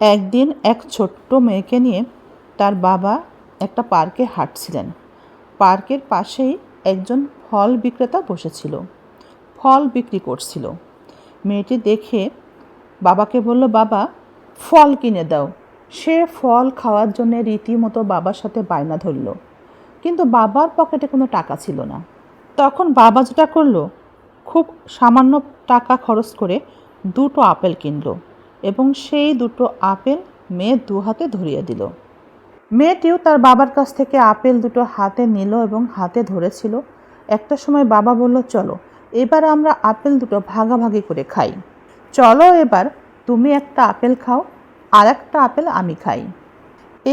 একদিন এক ছোট্ট মেয়েকে নিয়ে তার বাবা একটা পার্কে হাঁটছিলেন। পার্কের পাশেই একজন ফল বিক্রেতা বসেছিল। ফল বিক্রি করছিল। মেয়েটি দেখে বাবাকে বলল, বাবা, ফল কিনে দাও। সে ফল খাওয়ার জন্য রীতিমতো বাবার সাথে বায়না ধরল। কিন্তু বাবার পকেটে কোনো টাকা ছিল না। তখন বাবা যেটা করল, খুব সামান্য টাকা খরচ করে দুটো আপেল কিনলো। এবং সেই দুটো আপেল মেয়ে দু হাতে ধরিয়ে দিল। মেয়েটিও তার বাবার কাছ থেকে আপেল দুটো হাতে নিল এবং হাতে ধরেছিল। একটা সময় বাবা বলল, চলো, এবার আমরা আপেল দুটো ভাগাভাগি করে খাই। চলো এবার তুমি একটা আপেল খাও, আর একটা আপেল আমি খাই।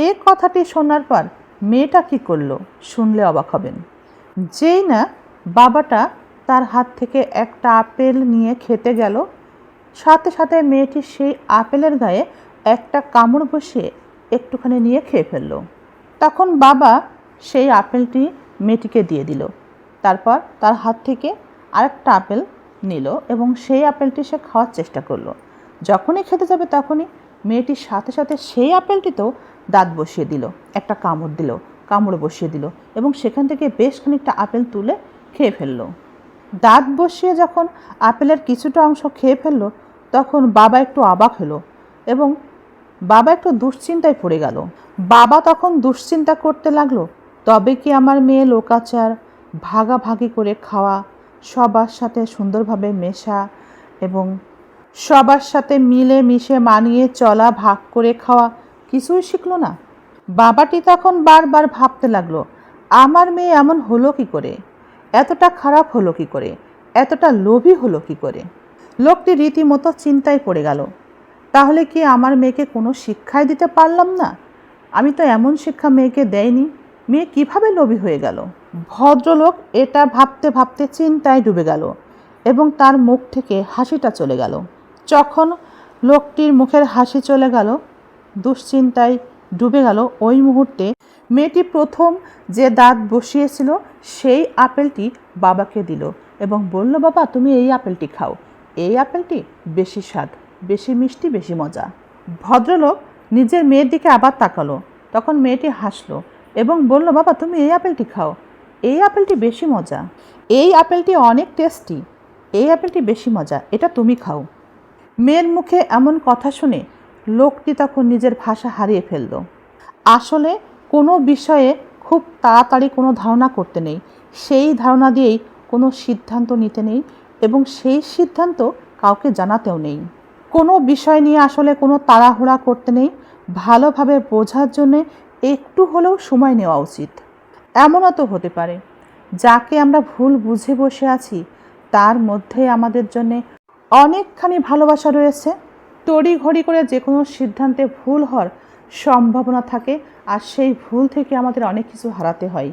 এই কথাটি শোনার পর মেয়েটা কী করল শুনলে অবাক হবেন। যেই না, বাবাটা তার হাত থেকে একটা আপেল নিয়ে খেতে গেল সাথে সাথে মেয়েটি সেই আপেলের গায়ে একটা কামড় বসিয়ে একটুখানি নিয়ে খেয়ে ফেলল। তখন বাবা সেই আপেলটি মেয়েটিকে দিয়ে দিল। তারপর তার হাত থেকে আরেকটা আপেল নিল এবং সেই আপেলটি সে খাওয়ার চেষ্টা করল। যখনই খেতে যাবে তখনই মেয়েটির সাথে সাথে সেই আপেলটিতেও দাঁত বসিয়ে দিল, একটা কামড় দিল, কামড় বসিয়ে দিল এবং সেখান থেকে বেশ খানিকটা আপেল তুলে খেয়ে ফেলল। দাঁত বসিয়ে যখন আপেলের কিছুটা অংশ খেয়ে ফেলল, তখন বাবা একটু অবাক হলো এবং বাবা একটু দুশ্চিন্তায় পড়ে গেল। বাবা তখন দুশ্চিন্তা করতে লাগল, তবে কি আমার মেয়ে লোকাচার, ভাগাভাগি করে খাওয়া, সবার সাথে সুন্দরভাবে মেশা এবং সবার সাথে মিলে মিশে মানিয়ে চলা, ভাগ করে খাওয়া কিছুই শিখলো না? বাবাটি তখন বারবার ভাবতে লাগল, আমার মেয়ে এমন হলো কি করে? এতটা খারাপ হলো কি করে? এতটা লোভী হলো কি করে? লোকটি রীতিমতো চিন্তায় পড়ে গেল। তাহলে কি আমার মেয়েকে কোনো শিক্ষাই দিতে পারলাম না? আমি তো এমন শিক্ষা মেয়েকে দেয়নি মেয়ে কীভাবে লোভী হয়ে গেল? ভদ্রলোক এটা ভাবতে ভাবতে চিন্তায় ডুবে গেল এবং তার মুখ থেকে হাসিটা চলে গেল। যখন লোকটির মুখের হাসি চলে গেল, দুশ্চিন্তায় ডুবে গেল। ওই মুহূর্তে মেয়েটি প্রথম যে দাঁত বসিয়েছিল, সেই আপেলটি বাবাকে দিল এবং বলল, বাবা, তুমি এই আপেলটি খাও। এই আপেলটি বেশি স্বাদ, বেশি মিষ্টি, বেশি মজা। ভদ্রলোক নিজের মেয়ের দিকে আবার তাকালো। তখন মেয়েটি হাসলো এবং বলল, বাবা, তুমি এই আপেলটি খাও। এই আপেলটি বেশি মজা। এই আপেলটি অনেক টেস্টি। এই আপেলটি বেশি মজা। এটা তুমি খাও। মেয়ের মুখে এমন কথা শুনে লোকটি তখন নিজের ভাষা হারিয়ে ফেলল। আসলে কোনো বিষয়ে খুব তাড়াতাড়ি কোনো ধারণা করতে নেই। সেই ধারণা দিয়েই কোনো সিদ্ধান্ত নিতে নেই এবং সেই সিদ্ধান্ত কাউকে জানাতেও নেই। কোনো বিষয় নিয়ে আসলে কোনো তাড়াহুড়া করতে নেই। ভালোভাবে বোঝার জন্যে একটু হলেও সময় নেওয়া উচিত। এমনও তো হতে পারে, যাকে আমরা ভুল বুঝে বসে আছি, তার মধ্যে আমাদের জন্যে অনেকখানি ভালোবাসা রয়েছে। তড়ি ঘড়ি করে যে কোনো সিদ্ধান্তে ভুল হওয়ার সম্ভাবনা থাকে, আর সেই ভুল থেকে আমাদের অনেক কিছু হারাতে হয়।